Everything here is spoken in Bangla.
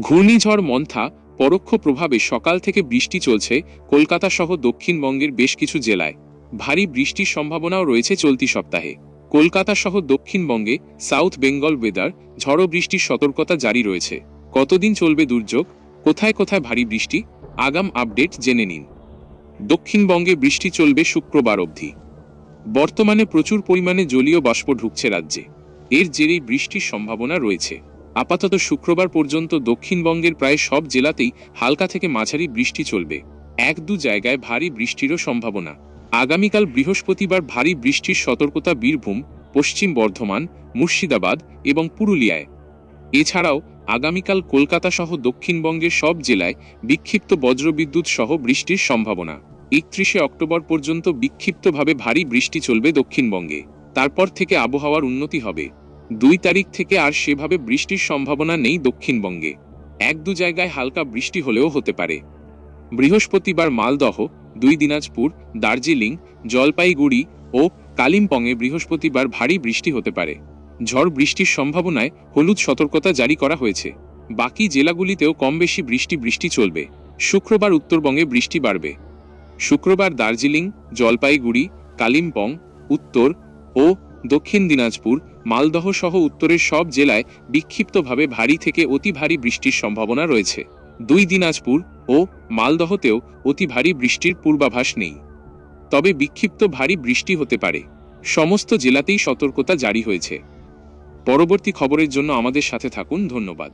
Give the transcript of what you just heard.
ঘূর্ণিঝড় মন্থা পরোক্ষ প্রভাবে সকাল থেকে বৃষ্টি চলছে কলকাতা সহ দক্ষিণবঙ্গের বেশ কিছু জেলায়। ভারী বৃষ্টির সম্ভাবনাও রয়েছে চলতি সপ্তাহে। কলকাতা সহ দক্ষিণবঙ্গে সাউথ বেঙ্গল ওয়েদার ঝড়ো বৃষ্টির সতর্কতা জারি রয়েছে। কতদিন চলবে দুর্যোগ? কোথায় কোথায় ভারী বৃষ্টি? আগাম আপডেট জেনে নিন। দক্ষিণবঙ্গে বৃষ্টি চলবে শুক্রবার অবধি। বর্তমানে প্রচুর পরিমাণে জলীয় বাষ্প ঢুকছে রাজ্যে। এর জেরেই বৃষ্টির সম্ভাবনা রয়েছে। আপাতত শুক্রবার পর্যন্ত দক্ষিণবঙ্গের প্রায় সব জেলাতেই হালকা থেকে মাঝারি বৃষ্টি চলবে। এক দু জায়গায় ভারী বৃষ্টিরও সম্ভাবনা। আগামীকাল বৃহস্পতিবার ভারী বৃষ্টির সতর্কতা বীরভূম, পশ্চিম বর্ধমান, মুর্শিদাবাদ এবং পুরুলিয়ায়। এছাড়াও আগামীকাল কলকাতা সহ দক্ষিণবঙ্গের সব জেলায় বিক্ষিপ্ত বজ্রবিদ্যুৎ সহ বৃষ্টির সম্ভাবনা। একত্রিশে অক্টোবর পর্যন্ত বিক্ষিপ্তভাবে ভারী বৃষ্টি চলবে দক্ষিণবঙ্গে। তারপর থেকে আবহাওয়ার উন্নতি হবে। দুই তারিখ থেকে আর সেভাবে বৃষ্টির সম্ভাবনা নেই দক্ষিণবঙ্গে। এক দু জায়গায় হালকা বৃষ্টি হলেও হতে পারে। বৃহস্পতিবার মালদহ, দুই দিনাজপুর, দার্জিলিং, জলপাইগুড়ি ও কালিম্পংয়ে বৃহস্পতিবার ভারী বৃষ্টি হতে পারে। ঝড় বৃষ্টির সম্ভাবনায় হলুদ সতর্কতা জারি করা হয়েছে। বাকি জেলাগুলিতেও কম বেশি বৃষ্টি বৃষ্টি চলবে। শুক্রবার উত্তরবঙ্গে বৃষ্টি বাড়বে। শুক্রবার দার্জিলিং, জলপাইগুড়ি, কালিম্পং, উত্তর ও দক্ষিণ দিনাজপুর, মালদহ সহ উত্তরের সব জেলায় বিক্ষিপ্তভাবে ভারী থেকে অতি ভারী বৃষ্টির সম্ভাবনা রয়েছে। দুই দিনাজপুর ও মালদহতেও অতি ভারী বৃষ্টির পূর্বাভাস নেই। তবে বিক্ষিপ্ত ভারী বৃষ্টি হতে পারে। সমস্ত জেলাতেই সতর্কতা জারি হয়েছে। পরবর্তী খবরের জন্য আমাদের সাথে থাকুন। ধন্যবাদ।